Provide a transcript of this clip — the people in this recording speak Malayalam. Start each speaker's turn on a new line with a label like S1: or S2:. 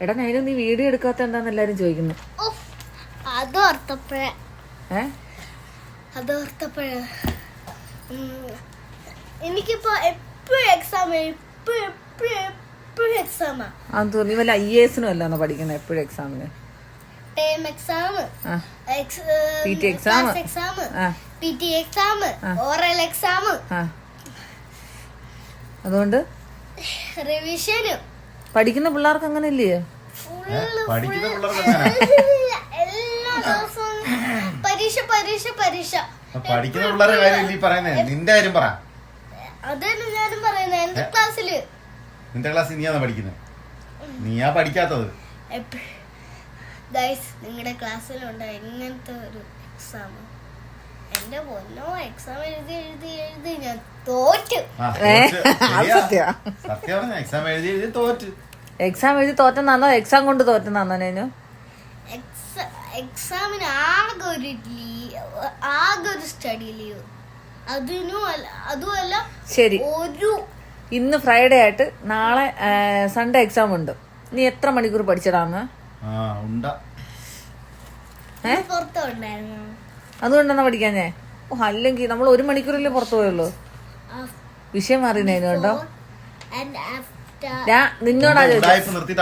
S1: എടാ ഞാനും നീ വീഡിയോ എടുക്കാത്ത എന്താന്ന് എല്ലാരും ചോദിക്കുന്നു.
S2: അതോർത്തപ്പോഴേ അതോർത്തപ്പോഴേ എനിക്കിപ്പോ എപ്പോഴും എക്സാം എപ്പോഴും എപ്പോഴും എപ്പോഴും എക്സാമാ
S1: അത് തോന്നി വല്ല ഐ എസിനും അല്ലാന്നോ പഠിക്കുന്നത് എപ്പോഴും എക്സാമിന്
S2: ടേം എക്സാം. എക്സാം
S1: ആ.
S2: P T exam oral exam
S1: അതുകൊണ്ട്?
S2: റിവിഷനും
S1: പഠിക്കുന്ന പിള്ളേർക്ക് അങ്ങനെ. ഇല്ലേ
S3: പഠിക്കുന്ന
S2: പരീക്ഷ പരീക്ഷ പരീക്ഷ.
S3: പഠിക്കുന്ന പിള്ളേരുടെ കാര്യം ഈ പറയുന്നേ? നിന്റെ കാര്യം പറ.
S2: അതന്നെ ഞാനും പറയുന്നത് എന്റെ ക്ലാസ്സിൽ.
S3: നിന്റെ ക്ലാസ്സിൽ നീയാണോ പഠിക്കുന്നത് നീയാ പഠിക്കാത്തത്.
S2: നിങ്ങളുടെ ക്ലാസ്സിലുണ്ടോ എങ്ങനത്തെ ഒരു എക്സാം എന്റെ പൊന്നോ എക്സാം എഴുതി എഴുതി ഞാൻ തോറ്റു.
S1: സത്യാ.
S3: സത്യം പറഞ്ഞ എക്സാം എഴുതി എഴുതി തോറ്റ്.
S1: എക്സാം എഴുതി തോറ്റെന്നാന്നോ എക്സാം കൊണ്ട് തോറ്റെന്നാന്നോ നേനു?
S2: എക്സ- എക്സാമിന് ആകെ ഒരു ലീവ് ആകെ ഒരു സ്റ്റഡി ലീവ് അതിനും അതുമല്ല
S1: ശരി.
S2: ഒരു
S1: ഇന്ന് ഫ്രൈഡേ ആയിട്ട് നാളെ സൺഡേ എക്സാം ഉണ്ട്. നീ എത്ര മണിക്കൂർ പഠിച്ചടാന്ന് അതുകൊണ്ടാണ് പഠിക്കാഞ്ഞേ? അല്ലെങ്കിൽ നമ്മൾ ഒരു മണിക്കൂറല്ലേ പുറത്തു പോയുള്ളൂ? വിഷയം മാറി നൈനു കേട്ടോ
S2: ആൻഡ് ആഫ്റ്റർ
S1: ഞാൻ നിന്നോടാ ചോദിച്ചത്